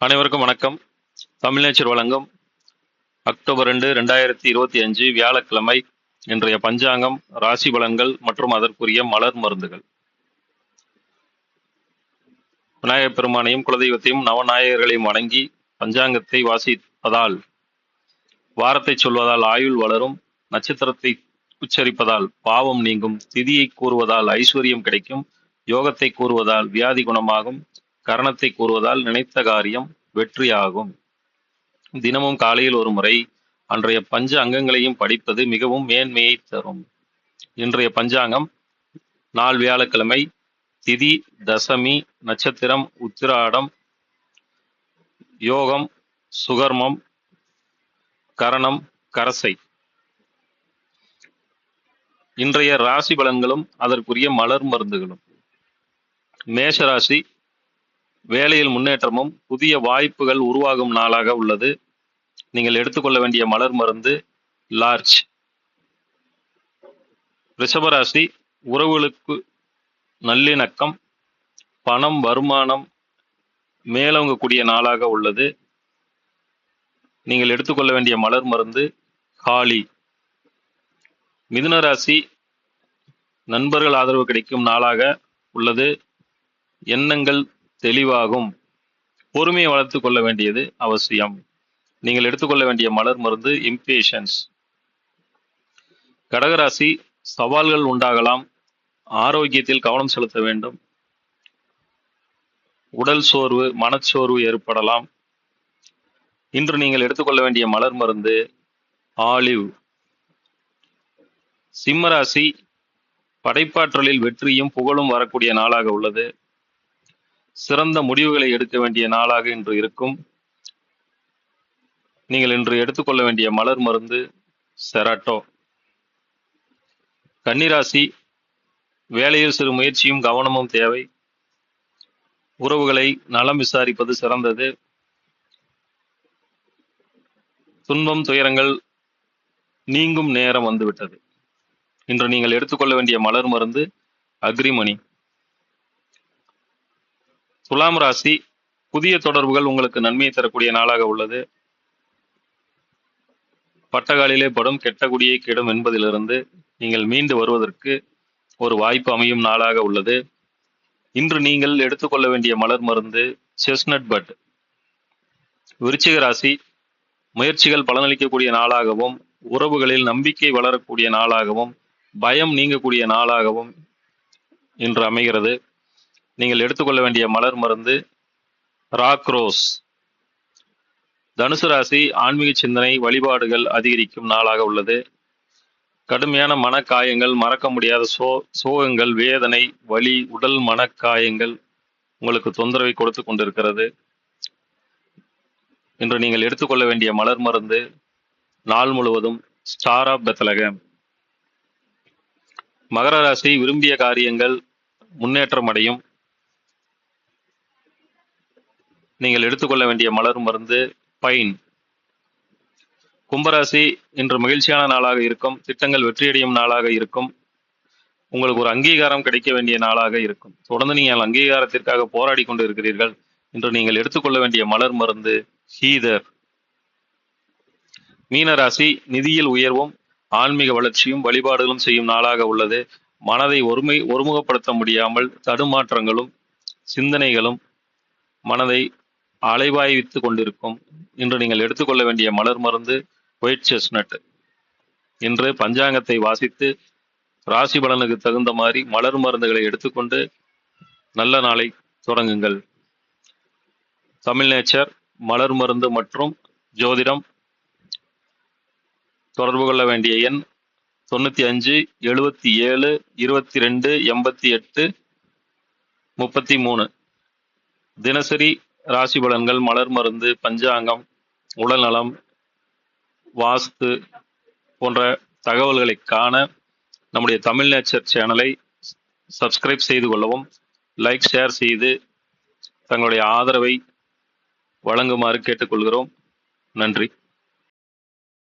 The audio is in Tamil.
அனைவருக்கும் வணக்கம். தமிழ் நேச்சர் வழங்கும் அக்டோபர் ரெண்டு ரெண்டாயிரத்தி இருபத்தி அஞ்சு வியாழக்கிழமை இன்றைய பஞ்சாங்கம் ராசி பலன்கள் மற்றும் அதற்குரிய மலர் மருந்துகள். விநாயகப் பெருமானையும் குலதெய்வத்தையும் நவநாயகர்களையும் வணங்கி பஞ்சாங்கத்தை வாசிப்பதால் வாரத்தை சொல்வதால் ஆயுள் வளரும் நட்சத்திரத்தை உச்சரிப்பதால் பாவம் நீங்கும் திதியை கூறுவதால் ஐஸ்வர்யம் கிடைக்கும் யோகத்தை கூறுவதால் வியாதி குணமாகும் கரணத்தை கூறுவதால் நினைத்த காரியம் வெற்றியாகும். தினமும் காலையில் ஒரு முறை அன்றைய பஞ்ச அங்கங்களையும் படிப்பது மிகவும் மேன்மையை தரும். இன்றைய பஞ்சாங்கம் நாள் வியாழக்கிழமை திதி தசமி நட்சத்திரம் உத்திராடம் யோகம் சுகர்மம் கரணம் கரசை. இன்றைய ராசி பலன்களும் அதற்குரிய மலர் மருந்துகளும். மேஷராசி வேலையில் முன்னேற்றமும் புதிய வாய்ப்புகள் உருவாகும் நாளாக உள்ளது. நீங்கள் எடுத்துக்கொள்ள வேண்டிய மலர் மருந்து லார்ஜ். ரிஷபராசி உறவுகளுக்கு நல்லிணக்கம் பணம் வருமானம் மேலோங்கக்கூடிய நாளாக உள்ளது. நீங்கள் எடுத்துக்கொள்ள வேண்டிய மலர் மருந்து காளி. மிதுனராசி நண்பர்கள் ஆதரவு கிடைக்கும் நாளாக உள்ளது. எண்ணங்கள் தெளிவாகும். பொறுமையை வளர்த்து கொள்ள வேண்டியது அவசியம். நீங்கள் எடுத்துக்கொள்ள வேண்டிய மலர் மருந்து இம்பேஷன்ஸ் கடகராசி சவால்கள் உண்டாகலாம். ஆரோக்கியத்தில் கவனம் செலுத்த வேண்டும். உடல் சோர்வு மனச்சோர்வு ஏற்படலாம். இன்று நீங்கள் எடுத்துக்கொள்ள வேண்டிய மலர் மருந்து ஆலிவ். சிம்மராசி படைப்பாற்றலில் வெற்றியும் புகழும் வரக்கூடிய நாளாக உள்ளது. சிறந்த முடிவுகளை எடுக்க வேண்டிய நாளாக இன்று இருக்கும். நீங்கள் இன்று எடுத்துக்கொள்ள வேண்டிய மலர் மருந்து செராட்டோ. கன்னிராசி வேலையில் சிறு முயற்சியும் கவனமும் தேவை. உறவுகளை நலம் விசாரிப்பது சிறந்தது. துன்பம் துயரங்கள் நீங்கும் நேரம் வந்துவிட்டது. இன்று நீங்கள் எடுத்துக்கொள்ள வேண்டிய மலர் மருந்து அக்ரிமணி. துலாம் ராசி புதிய தொடர்புகள் உங்களுக்கு நன்மையை தரக்கூடிய நாளாக உள்ளது. பட்டகாலிலே படும் கெட்ட குடியை கெடும் என்பதிலிருந்து நீங்கள் மீண்டு வருவதற்கு ஒரு வாய்ப்பு அமையும் நாளாக உள்ளது. இன்று நீங்கள் எடுத்துக்கொள்ள வேண்டிய மலர் மருந்து செஸ்னட் பட் விருச்சிக ராசி முயற்சிகள் பலனளிக்கக்கூடிய நாளாகவும் உறவுகளில் நம்பிக்கை வளரக்கூடிய நாளாகவும் பயம் நீங்கக்கூடிய நாளாகவும் இன்று அமைகிறது. நீங்கள் எடுத்துக்கொள்ள வேண்டிய மலர் மருந்து ராக் ரோஸ். தனுசு ராசி ஆன்மீக சிந்தனை வழிபாடுகள் அதிகரிக்கும் நாளாக உள்ளது. கடுமையான மனக்காயங்கள் மறக்க முடியாத சோ சோகங்கள் வேதனை வலி உடல் மனக்காயங்கள் உங்களுக்கு தொந்தரவை கொடுத்து கொண்டிருக்கிறது. இன்று நீங்கள் எடுத்துக்கொள்ள வேண்டிய மலர் மருந்து நாள் முழுவதும் ஸ்டார் ஆஃப் பெத்தலகம் மகர ராசி விரும்பிய காரியங்கள் முன்னேற்றம் அடையும். நீங்கள் எடுத்துக்கொள்ள வேண்டிய மலர் மருந்து பைன். கும்பராசி இன்று மகிழ்ச்சியான நாளாக இருக்கும். திட்டங்கள் வெற்றியடையும் நாளாக இருக்கும். உங்களுக்கு ஒரு அங்கீகாரம் கிடைக்க வேண்டிய நாளாக இருக்கும். தொடர்ந்து நீங்கள் அங்கீகாரத்திற்காக போராடி கொண்டு இருக்கிறீர்கள். இன்று நீங்கள் எடுத்துக்கொள்ள வேண்டிய மலர் மருந்து ஹீதர். மீனராசி நிதியில் உயர்வும் ஆன்மீக வளர்ச்சியும் வழிபாடுகளும் செய்யும் நாளாக உள்ளது. மனதை ஒருமை ஒருமுகப்படுத்த முடியாமல் தடுமாற்றங்களும் சிந்தனைகளும் மனதை அலைவாய்வித்து கொண்டிருக்கும். இன்று நீங்கள் எடுத்துக்கொள்ள வேண்டிய மலர் மருந்து ஒயிட் செஸ்னட் இன்று பஞ்சாங்கத்தை வாசித்து ராசி பலனுக்கு தகுந்த மாதிரி மலர் மருந்துகளை எடுத்துக்கொண்டு நல்ல நாளை தொடங்குங்கள். தமிழ் நேச்சர் மலர் மருந்து மற்றும் ஜோதிடம். தொடர்பு கொள்ள வேண்டிய எண் தொண்ணூற்றி அஞ்சு எழுபத்தி ஏழு இருபத்தி ரெண்டு எண்பத்தி எட்டு முப்பத்தி மூணு. தினசரி ராசி பலன்கள் மலர் மருந்து பஞ்சாங்கம் உடல்நலம் வாஸ்து போன்ற தகவல்களை காண நம்முடைய தமிழ் நேச்சர் சேனலை சப்ஸ்கிரைப் செய்து கொள்ளவும் லைக் ஷேர் செய்து தங்களுடைய ஆதரவை வழங்குமாறு கேட்டுக்கொள்கிறோம். நன்றி.